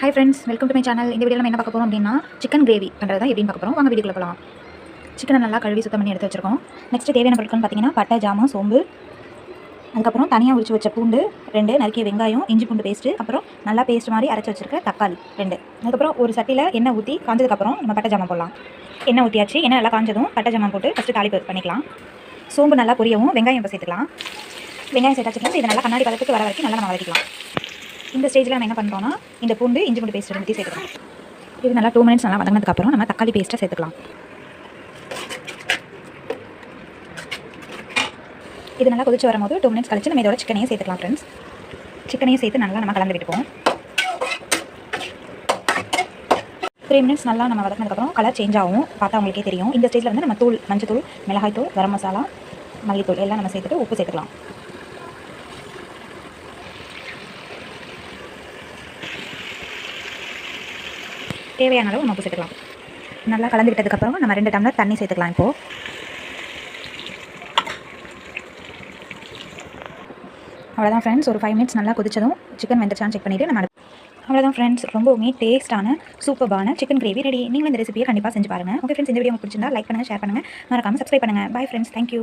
Hi friends welcome to my channel இந்த video நம்ம என்ன பார்க்க போகிறோம் அப்படின்னா சிக்கன் கிரேவி பண்ணுறது எப்படின்னு பார்க்க போகிறோம் வாங்க வீடியோக்குள்ள போகலாம் சிக்கனை நல்லா கழுவி சுத்தம் பண்ணி எடுத்து வச்சிருக்கோம். நெக்ஸ்ட் தேவையான பொருட்கள்னு பார்த்தீங்கன்னா பட்டை ஜாமம் சோம்பு. அதுக்கப்புறம் தனியாக உரிச்சு வச்ச பூண்டு ரெண்டு நறுக்கிய வெங்காயம் இஞ்சி பூண்டு பேஸ்ட்டு அப்புறம் நல்லா பேஸ்ட் மாதிரி அரைச்சி வச்சிருக்க தக்காளி ரெண்டு. அதுக்கப்புறம் ஒரு சட்டியில் எண்ணெய் ஊற்றி காஞ்சதுக்கப்புறம் நம்ம பட்டை ஜாமம் போடலாம். எண்ணெய் ஊற்றியாச்சு எண்ணெய் நல்லா காஞ்சதும் பட்டை ஜாமான் போட்டு ஃபஸ்ட்டு தாளிப்பு பண்ணிக்கலாம். சோம்பு நல்லா பொரியவும் வெங்காயம் இப்போ சேர்த்துக்கலாம். வெங்காயம் சேர்த்தாச்சுக்கலாம் இது நல்லா கண்ணாடி பதத்துக்கு வர வரைக்கும் நல்லா நம்ம வதக்கிக்கலாம். இந்த ஸ்டேஜில் நம்ம என்ன பண்ணுறோம்னா இந்த பூண்டு இஞ்சி பூண்டு பேஸ்ட் ரெண்டு சேர்த்துக்கலாம். இது நல்லா டூ மினிட்ஸ் நல்லா வதங்கினதுக்கப்புறம் நம்ம தக்காளி பேஸ்ட்டை சேர்த்துக்கலாம். இது நல்லா கொதிச்சு வரும்போது டூ மினிட்ஸ் கழிச்சு நம்ம இதோட சிக்கனையும் சேர்த்துக்கலாம் ஃப்ரெண்ட்ஸ் சிக்கனையும் சேர்த்து நல்லா நம்ம கலந்து விட்டுப்போம். த்ரீ மினிட்ஸ் நல்லா நம்ம வதக்கினதுக்கப்புறம் கலர் சேஞ்ச் ஆகும். பார்த்தா உங்களுக்கே தெரியும். இந்த ஸ்டேஜில் வந்து நம்ம தூள் மஞ்சத்தூள் மிளகாய் தூள் கரம் மசாலா மல்லித்தூள் எல்லாம் நம்ம சேர்த்துட்டு உப்பு சேர்த்துக்கலாம். தேவையான அளவு நம்ம உப்பு சேர்த்துக்கலாம். நல்லா கலந்து விட்டதுக்கப்புறம் நம்ம ரெண்டு டம்ளர் தண்ணி சேர்த்துக்கலாம் இப்போது அவ்வளோதான் ஃப்ரெண்ட்ஸ் ஒரு ஃபைவ் மினிட்ஸ் நல்லா கொதிச்சதும் சிக்கன் வெந்துருச்சான்னு செக் பண்ணிவிட்டு நம்ம அவ்வளோதான் ஃப்ரெண்ட்ஸ் ரொம்பவுமே டேஸ்ட்டான சூப்பரான சிக்கன் கிரேவி ரெடி நீங்களும் இந்த ரெசிபியை கண்டிப்பாக செஞ்சு பாருங்கள் ஓகே ஃப்ரெண்ட்ஸ் இந்த வீடியோ உங்களுக்கு பிடிச்சிருந்தா லைக் பண்ணுங்கள் ஷேர் பண்ணுங்கள் மறக்காமல் சப்ஸ்கிரைப் பண்ணுங்கள் பை ஃப்ரெண்ட்ஸ் தேங்க்யூ